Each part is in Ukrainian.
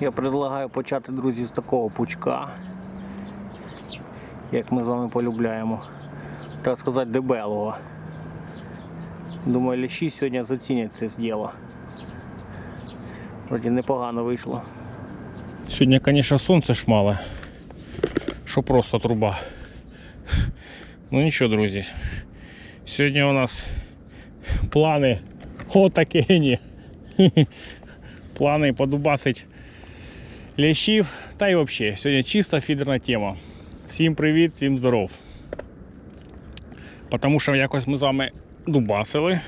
Я предлагаю почати, друзі, з такого пучка, як ми з вами полюбляємо. Так сказати, дебелого. Думаю, ліщі сьогодні зацінять це діло. Вроді непогано вийшло. Сьогодні, звісно, сонце шмале. Що просто труба. Ну нічого, друзі. Сьогодні у нас плани отакені. Плани подубасить лящів та й взагалі. Сьогодні чиста фідерна тема. Всім привіт, всім здоров. Тому що якось ми з вами дубасили.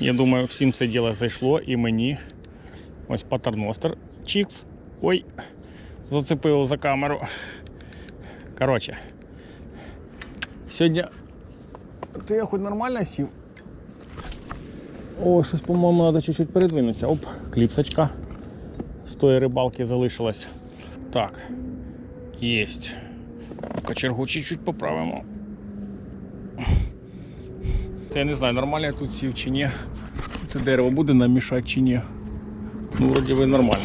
Я думаю, всім це діло зайшло і мені. Ось патерностер. Чікс. Ой, зацепило за камеру. Коротше. Сьогодні. Ти я хоч нормально сів? О, щось, по-моєму, треба чуть-чуть передвинутися. Оп, кліпсочка. Тої рибалки залишилась. Так. Єсть. Кочергу чуть-чуть поправимо. Та я не знаю, нормально я тут сів чи ні. Це дерево буде нам мішати чи ні. Ну, вроді би нормально.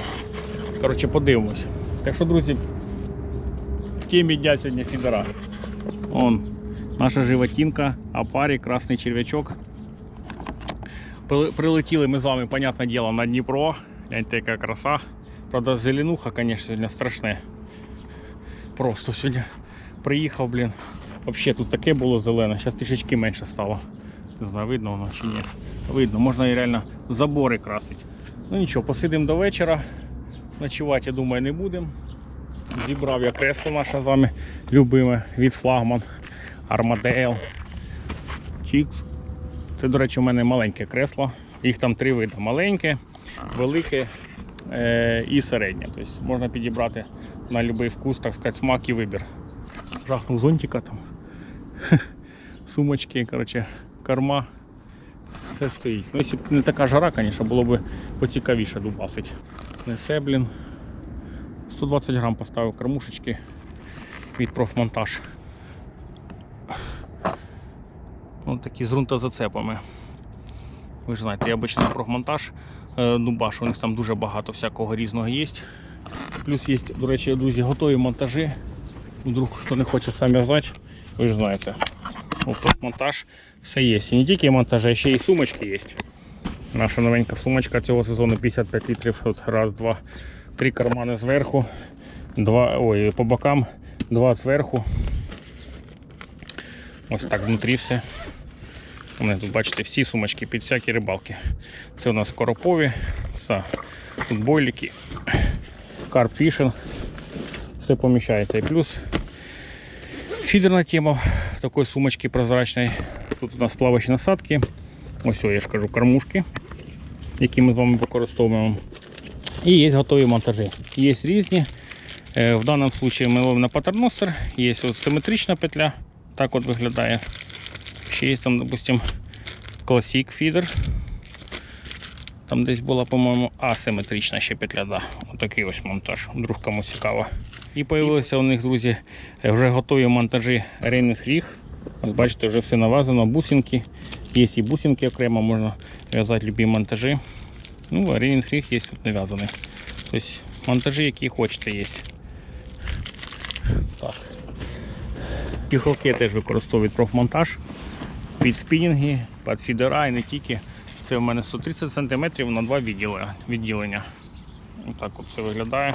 Коротше, подивимось. Так що, друзі, в темі дня сьогодні фідера. Он, наша животинка, апарі, красний черв'ячок. Прилетіли ми з вами, понятне діло, на Дніпро. Гляньте, яка краса. Правда, зеленуха, звісно, сьогодні страшне. Просто сьогодні приїхав, блін. Взагалі тут таке було зелене, зараз трішечки менше стало. Не знаю, видно воно чи ні. Видно, можна і реально забори красити. Ну нічого, посидимо до вечора. Ночувати, я думаю, не будемо. Зібрав я кресло наше з вами любиме від флагман Armadale. Чікс. Це, до речі, у мене маленьке кресло. Їх там три види: маленьке, велике і середнє. Тобто можна підібрати на будь-який вкус, так сказати, смак і вибір. Жахнув зонтика там. Сумочки, коротше, корма. Все стоїть. Ну, якщо б не така жара, звісно, було б поцікавіше дубасить. Несе, блін. 120 грам поставив кормушечки від профмонтаж. Ось такі з ґрунтозацепами. Ви ж знаєте, я обичний профмонтаж е, дубаш, у них там дуже багато всякого різного є. Плюс є, до речі, друзі, готові монтажі. Вдруг хто не хоче самі знати, ви ж знаєте. У профмонтаж все є. І не тільки монтажі, а ще й сумочки є. Наша новенька сумочка цього сезону 55 літрів. От раз, два, три кармани зверху, два, ой, по бокам, два зверху. Ось так внутрі все. У мене тут бачите всі сумочки під всякі рибалки. Це у нас коропові, це тут бойліки, карпфішинг. Все поміщається. І плюс фідерна тема такої сумочки прозрачної. Тут у нас плавачі насадки. Ось я ж кажу, кормушки, які ми з вами використовуємо. І є готові монтажі. Є різні. Е, В даному випадку ми ловимо на патерностер. Є ось симетрична петля. Так от виглядає. Ще є там, допустим, Classic фідер. Там десь була, по-моєму, асиметрична ще петля. Да. Отакий ось монтаж. Вдруг комусь цікаво. І з'явилися у них, друзі, вже готові монтажі Raining Rig. Ось бачите, вже все навазано, бусинки. Є і бусинки окремо, можна в'язати любі монтажі. Ну, а Raining Rig є тут нав'язаний. Тобто монтажі, які хочете, є. Так. Піхолки теж використовують профмонтаж під спінінги, під фідера і не тільки. Це у мене 130 см на два відділення. відділення. Так от це виглядає.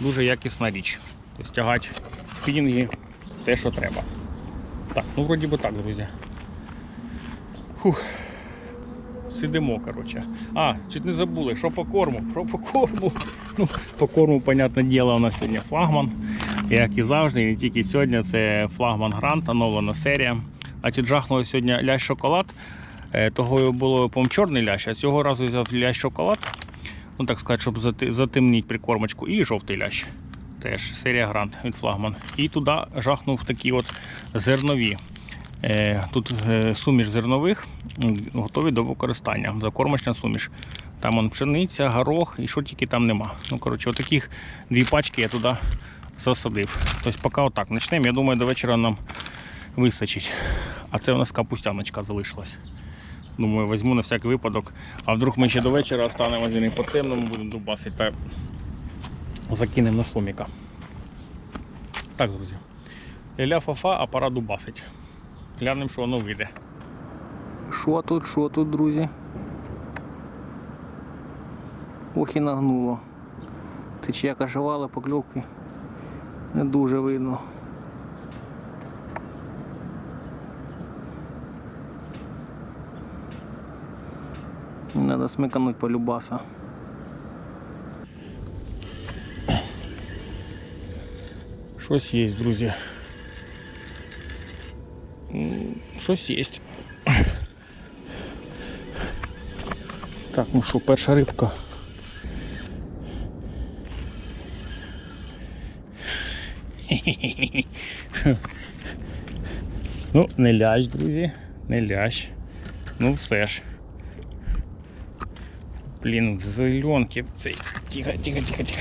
Дуже якісна річ. Тобто тягати спінінги те, що треба. Так, ну вроді би так, друзі. Фух. Сидимо, коротше. А, чуть не забули, що по корму. Що по корму. Ну, по корму, понятне діло, у нас сьогодні флагман. Як і завжди, і не тільки сьогодні, це флагман Грант, оновлена серія. А чи джахнули сьогодні лящ шоколад. Е, Того було по чорний лящ, а цього разу взяв лящ шоколад. Ну так сказати, щоб затемнити прикормочку. І жовтий лящ. Теж серія Грант від флагман. І туди жахнув такі от зернові. Е, Тут е, суміш зернових готові до використання. Закормочна суміш. Там он пшениця, горох і що тільки там нема. Ну, коротше, отаких дві пачки я туди засадив. Тобто поки отак почнемо, я думаю, до вечора нам вистачить. А це у нас капустяночка залишилась. Думаю, візьму на всякий випадок. А вдруг ми ще до вечора останемося і по темному будемо дубасити. Та Закинемо на соміка. Так, друзі. Ілля фафа, а пора дубасить. Глянемо, що воно вийде. Що тут, що тут, друзі? Ох і нагнуло. Течія кашевала, покльовки. Не дуже видно. Надо смикануть по любаса. Щось друзі. М, Щось є. Так, ну що, перша рибка. Ну, не лящ, друзі, не лящ. Ну все ж. Блін, зеленки цей. Тихо, тихо, тихо, тихо.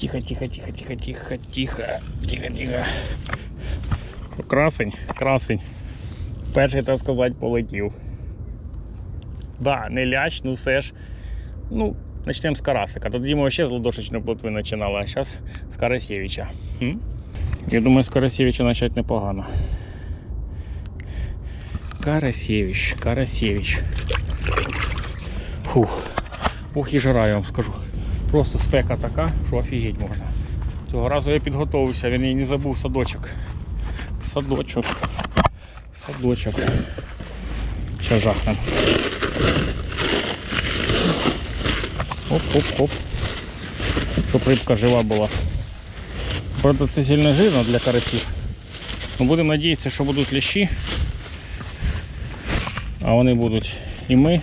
Тихо, тихо, тихо, тихо, тихо, тихо, тихо, тихо. Красень, красень. Перший, так сказати, полетів. Да, не лящ, ну все ж. Ну, почнемо з Карасика. Тоді ми ще з ладошечної плотви починали, а зараз з Карасєвича. М? Я думаю, з Карасєвича почати непогано. Карасєвич, Карасєвич. Фух. Ох і жара, я вам скажу. Просто спека така, що офігеть можна. Цього разу я підготовився, він і не забув садочок. Садочок. Садочок. Ще жахнем. Оп-оп-оп. Щоб рибка жива була. Правда, це сильно жирно для карасів. Ну, будемо надіятися, що будуть лящі. А вони будуть. І ми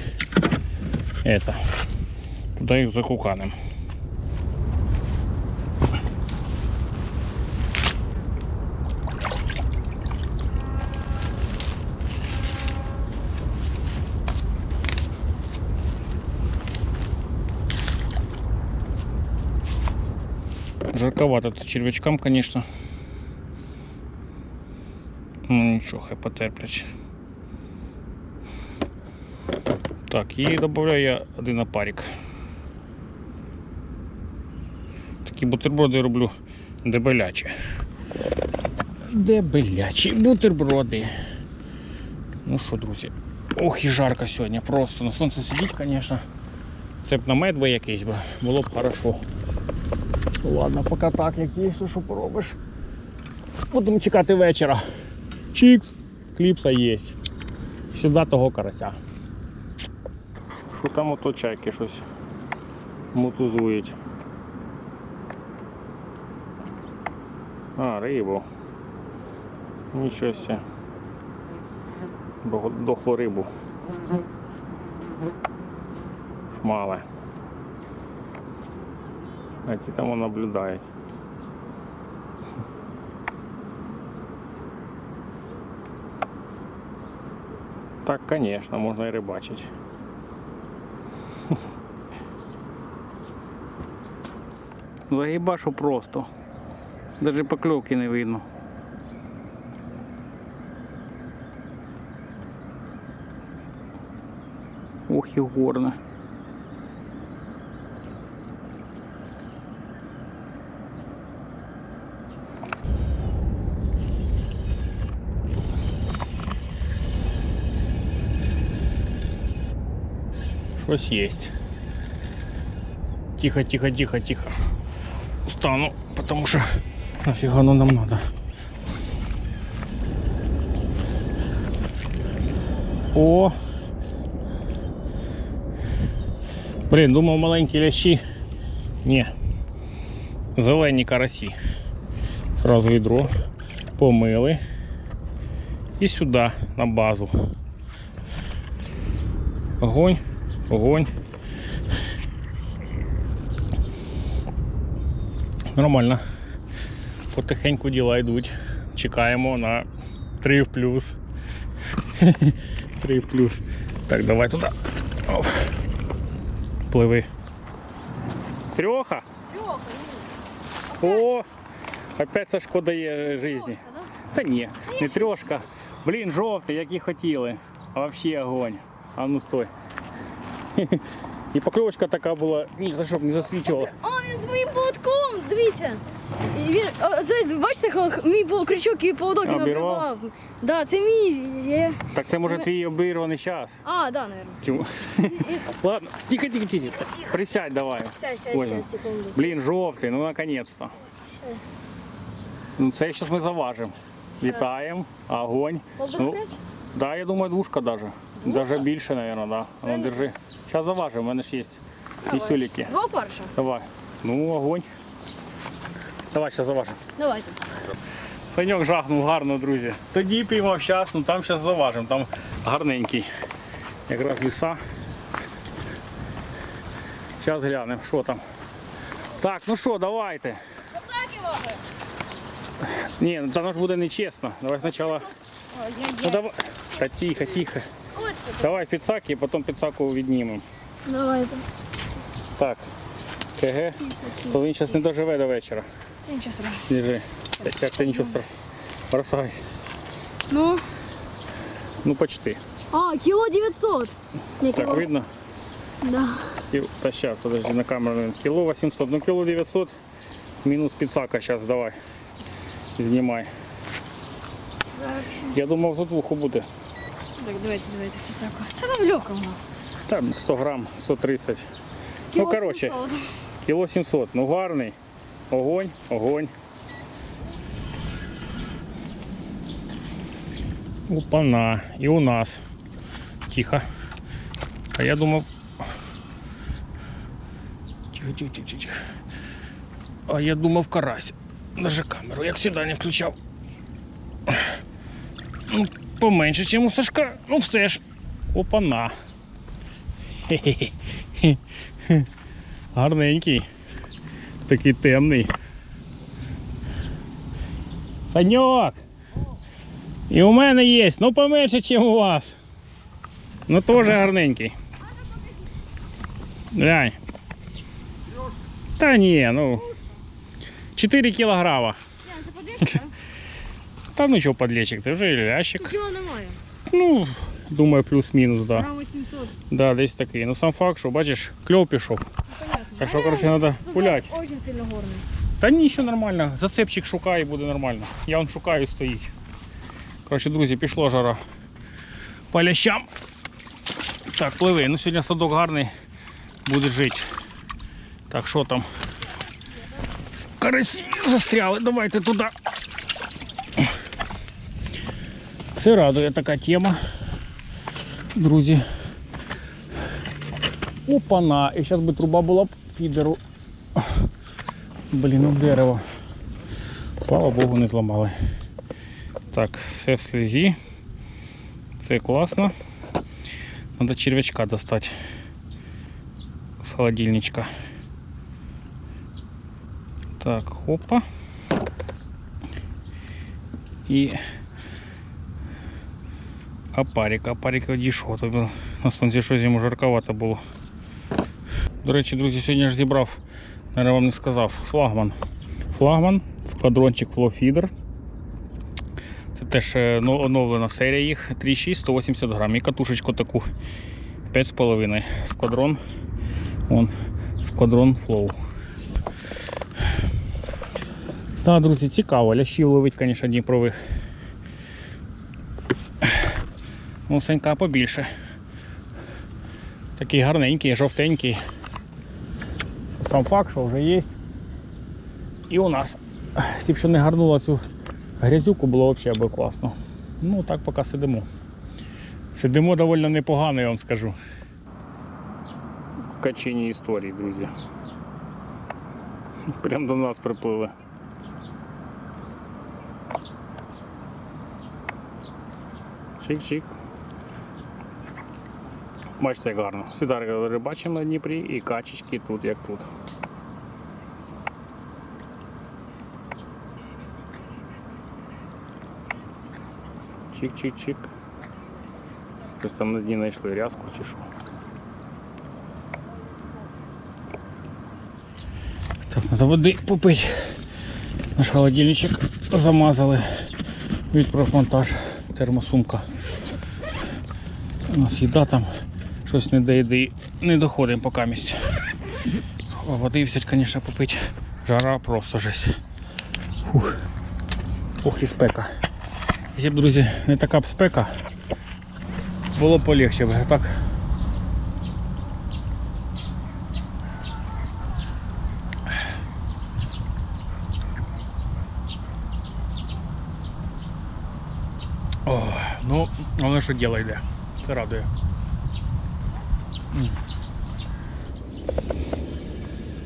это, туди їх закуканем. Жарковато тут червячкам, конечно. Ну нічого, хай потерплять. Так, і додаю я один опарик. Такі бутерброди роблю дебелячі. Дебелячі бутерброди. Ну що, друзі, ох і жарко сьогодні, просто на сонці сидіть, звісно. Це б намет би якийсь би, було б хорошо. Ладно, поки так, як є, то що поробиш. Будемо чекати вечора. Чікс, кліпса є. Сюди того карася. Що там ото чайки щось мотузують. А, рибу. Нічого ся. Дохлу рибу. Шмале. А ті там наблюдають. Так, конечно, можна і рибачити. Загибашу просто. Даже поклевки не видно. Ох і горне. Щось есть. Тихо, тихо, тихо, тихо. Встану, потому что нафига оно нам надо. О! Блін, думав маленькі лящі. Ні. Зелені карасі. Сразу відро. Помили. І сюди, на базу. Огонь, огонь. Нормально. Потихеньку діла йдуть. Чекаємо на 3 в плюс. 3 в плюс. Так, давай туди. Оп. Пливи. Трьоха? О! Опять Сашко дає житті. Та ні, не трьошка. Блін, жовтий, як і хотіли. А Вообще огонь. А ну стой. І покльовочка така була, ні, за щоб не засвічувала. О, він з моїм поводком, дивіться. І він, о, це, бачите, мій крючок і поводок він Обірвав? обривав. Да, це мій. Я... Так це може твій обірваний час. А, да, наверное. Чому? Ладно, тихо, тихо, тихо. Присядь давай. Щас, щас, Возьмем. щас, секунду. Блін, жовтий, ну наконец-то. Ну це зараз ми заважимо. Вітаємо, огонь. Ну, да, я думаю, двушка даже. Даже більше, наверное, да. Ну, держи. Зараз заважимо, у мене ж є. І сюліки. Два парша. Давай. Ну, огонь. Давай, зараз заважимо. Давайте. Саньок жахнув гарно, друзі. Тоді піймав зараз, ну там зараз заважимо, там гарненький. Якраз ліса. Зараз глянемо, що там. Так, ну що, давайте. Ні, ну там ж буде нечесно. Давай спочатку. Ну давай. Та тихо, тихо. Давай підсаки, потім підсаку віднімемо. Давайте. Так. КГ. То він зараз не доживе до вечора. Нічого страшного. Держи. Як ти нічого страшного. Бросай. Ну, Ну почти. а, кіло 900. Ні, Так, кіло. видно? Да. Кил- Да сейчас, подожди, на камеру. Кило 800. Ну, кило 900 минус пицака сейчас давай. Знімай. Я думав, за двуху буде. Так, давайте, давайте, фіцаку. Та там легко воно. Там 100 грам, 130. Кіло ну, короче, 700. кіло 700. Ну, гарний. Огонь, огонь. Опана. І у нас. Тихо. А я думав. Тихо, тихо, тихо, тихо. А я думав карась. Даже камеру, як завжди, не включав. Ну, поменше, ніж у Сашка. Ну все ж. Опана. Гарненький. Такий темний. Саньок! І у мене є, ну поменше, ніж у вас. Ну теж гарненький. Глянь. Та ні, ну. 4 кілограма. Це подвижка, так? Та ну чого подлечик, це вже лящик. Кіло немає. Ну, думаю, плюс-мінус, да. Грам 800. Да, десь такий. Ну сам факт, що бачиш, кльов пішов. Ну, понятно. Так що, коротше, треба пулять. Очень сильно горний. Та нічого нормально. Зацепчик шукає і буде нормально. Я он шукаю стоїть. Коротше, друзі, пішло жара. По лящам. Так, пливи. Ну сьогодні садок гарний. Буде жити. Так, що там? Карасі застряли. Давайте туди. Це радує така тема. Друзі. Опана. І зараз би труба була б фідеру. Блін, об дерево. Слава Богу, не зламали. Так, все в слізі. Це класно. Надо червячка достати з холодильничка. Так, хопа. І апарик. Апарик одійшов. Тобто на сонці щось йому жарковато було. До речі, друзі, сьогодні ж зібрав, наверное, вам не сказав, флагман. Флагман, сквадрончик Flow Feeder. Це теж е, оновлена серія їх 3,6, 180 грам. І катушечку таку 5,5. Сквадрон. Вон, сквадрон Flow. Так, друзі, цікаво. Лящів ловить, звісно, дніпрових. Ну, Санька побільше. Такий гарненький, жовтенький. Сам факт, що вже є. І у нас. Якщо не гарнула цю грязюку, було взагалі би класно. Ну так поки сидимо. Сидимо доволі непогано, я вам скажу. В качині історії, друзі. Прям до нас приплили. Чик-чик. Бачите, як гарно. Сюди рибачимо на Дніпрі і качечки тут, як тут. Чик-чик-чик. Щось там на дні знайшли рязку чи що. Так, треба води попити. Наш холодильничок замазали від профмонтаж. Термосумка. У нас їда там Щось не доїди, не доходимо поки місць. Води взять, звісно, попити. Жара просто жесть. Фух. Ох і спека. Якщо б, друзі, не така б спека, було б полегче б, а так. О, ну, але що діло йде. Це радує.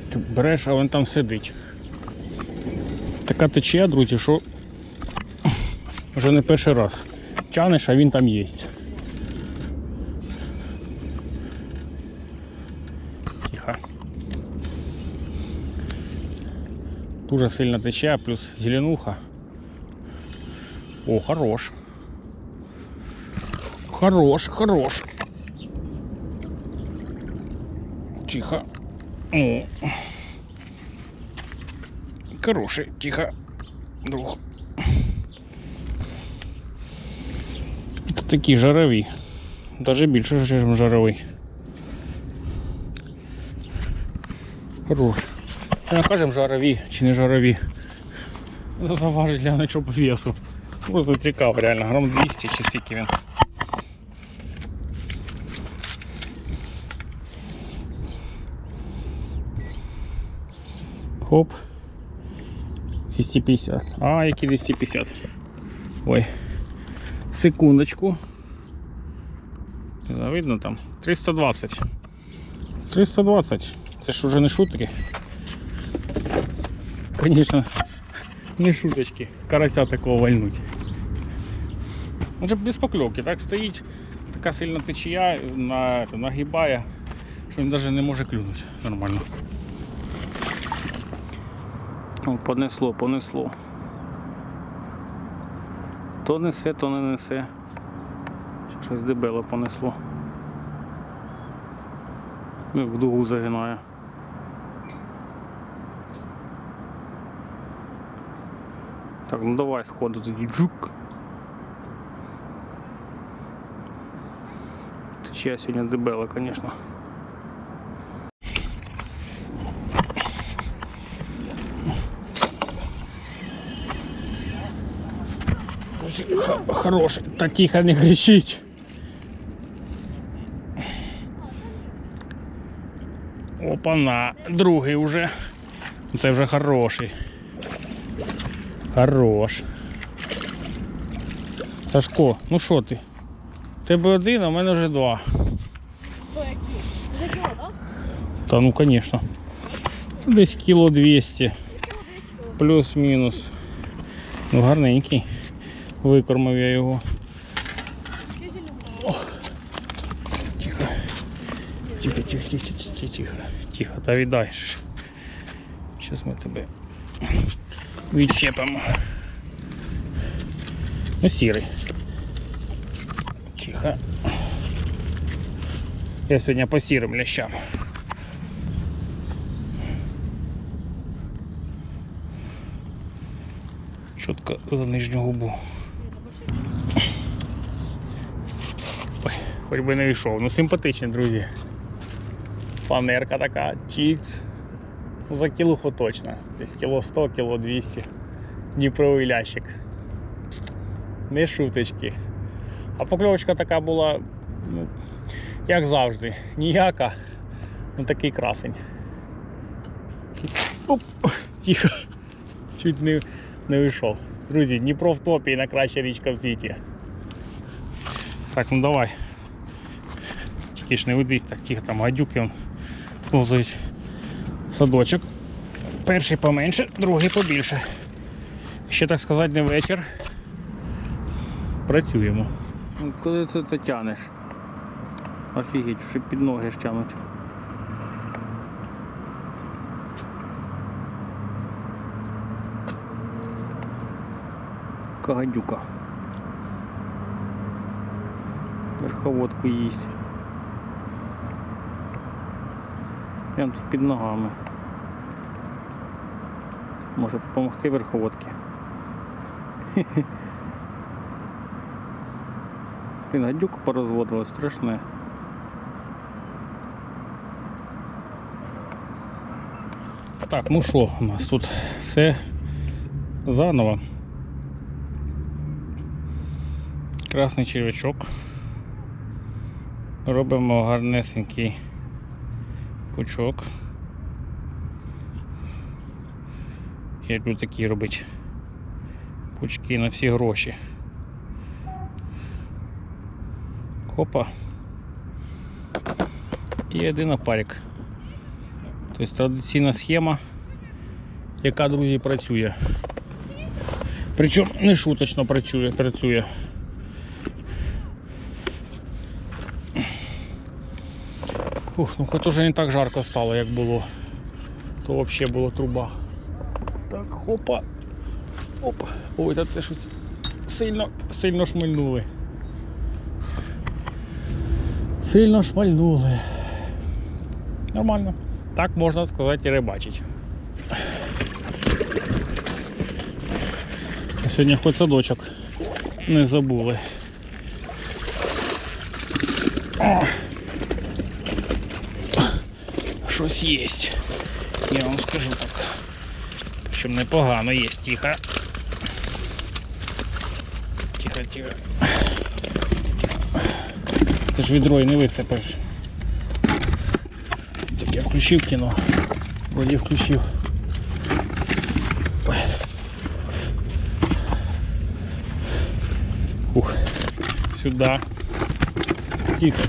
Ти береш, а він там сидить. Така течія, друзі, що вже не перший раз. Тянеш, а він там є. Тихо. Дуже сильно тече, плюс зеленуха. О, хорош. Хорош, хорош. Тихо. О. Хороший, тихо. Друг. Це такі жарові. Даже більше, ніж жаровий. Хорош. Ми кажемо жарові чи не жарові. Заважить глянуть, що по весу. Просто цікаво, реально, грам 200 чи скільки він. Хоп. 250. А, які 250. Ой. Секундочку. Не Видно там. 320. 320. Це ж уже не шутки. Конечно, не шуточки. Карася такого вальнуть. Може без покльовки, так стоїть. Така сильна течія нагибає, що він навіть не може клюнути нормально. О, понесло, понесло. То несе, то не несе. Щось дебеле понесло. Ну, В дугу загинає. Так, ну давай сходу тоді джук. Течія сьогодні дебела, звісно. Хороший. Та тихо не кричіть. Опа-на, другий уже. Це вже хороший. Хорош. Сашко, ну що ти? Тебе один, а в мене вже два. За кіло, так? Та ну звісно. Десь кіло 200. Кіло 200 кіло. Плюс-мінус. Ну гарненький. Викормив я його. Тихо. Тихо, тихо, тихо, тихо, тихо. Тихо, та віддаєш. Зараз ми тебе відчепимо. Ну, сірий. Тихо. Я сьогодні по сірим лящам. Чітко за нижню губу. Ой, хоч би не йшов. Ну симпатичний, друзі. Фанерка така, чікс. Ну, за кілуху точно. Десь кіло 100, кіло 200. Дніпровий лящик. Не шуточки. А покльовочка така була, ну, як завжди, ніяка. Ну такий красень. Оп, тихо. Чуть не, не вийшов. Друзі, Дніпро в топі і найкраща річка в світі. Так, ну давай. Не ведіть, так тихо там гадюки он повзають. Садочок. Перший поменше, другий побільше. Ще так сказати не вечір. Працюємо. Коли це, це тянеш? Офігеть, ще під ноги ж тянуть. Кагадюка. Верховодку їсть. Прямо тут під ногами. Може допомогти верховодки. Він гадюку порозводила, страшне. Так, ну що, у нас тут все заново. Красний червячок. Робимо гарнесенький пучок. Я люблю такі робити пучки на всі гроші. Хопа. І один опарик. Тобто традиційна схема, яка, друзі, працює. Причому не шуточно працює, працює. Ух, ну хоч уже не так жарко стало, як було. То взагалі була труба. Так, хопа. Оп. Ой, та це щось сильно, сильно шмальнули. Сильно шмальнули. Нормально. Так можна сказати і рибачить. Сьогодні хоч садочок не забули. О! Щось є. Я вам скажу так. Що непогано є, тихо. Тихо, тихо. Ти ж відро і не висипеш. Так я включив кіно. Вроді включив. Ух. Сюди. Тихо.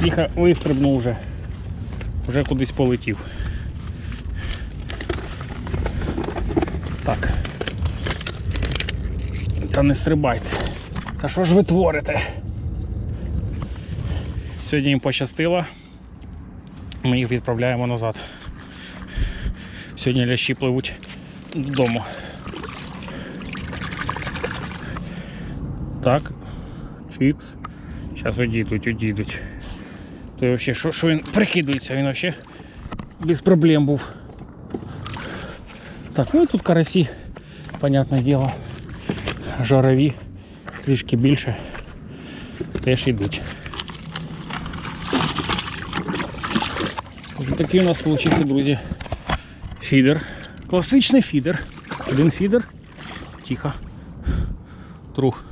Тихо, вистрибнув вже. Вже кудись полетів. Так. Та не стрибайте. Та що ж ви творите? Сьогодні їм пощастило. Ми їх відправляємо назад. Сьогодні лящі пливуть додому. Так. Чікс. Зараз одійдуть, одійдуть. То взагалі, що, що він прикидується, він взагалі без проблем був. Так, ну і тут карасі, понятне діло. Жарові, трішки більше. Теж йдуть. Такий у нас вийшов, друзі, фідер. Класичний фідер. Один фідер. Тихо. Друг.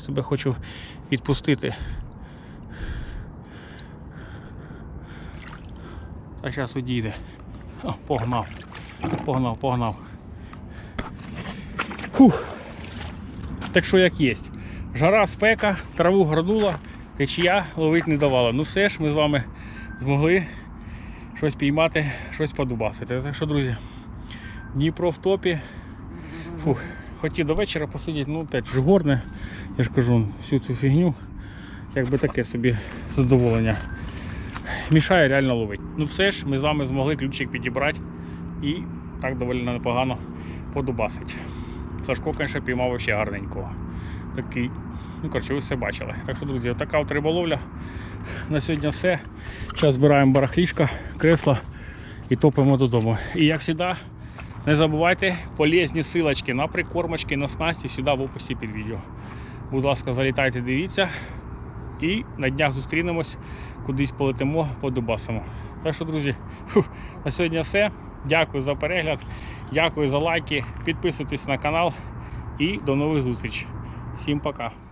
Я тебе хочу відпустити. А зараз одійде. О, погнав. Погнав, погнав. Фух. Так що як є. Жара, спека, траву гранула, течія ловити не давала. Ну все ж, ми з вами змогли щось піймати, щось подубасити. Так що, друзі, Дніпро в топі. Фух, хотів до вечора посидіти, ну опять же горне. Я ж кажу, всю цю фігню, якби таке собі задоволення. Мішає реально ловити. Ну все ж, ми з вами змогли ключик підібрати і так доволі непогано подубасить. Сашко, звісно, піймав ще гарненького. Такий, ну коротше, ви все бачили. Так що, друзі, така от риболовля. На сьогодні все. Зараз збираємо барахлішка, кресла і топимо додому. І як завжди, не забувайте полезні силочки на прикормочки, на снасті сюди в описі під відео. Будь ласка, залітайте, дивіться. І на днях зустрінемось, кудись полетимо, подубасимо. Так що, друзі, на сьогодні все. Дякую за перегляд, дякую за лайки. Підписуйтесь на канал і до нових зустрічей. Всім пока.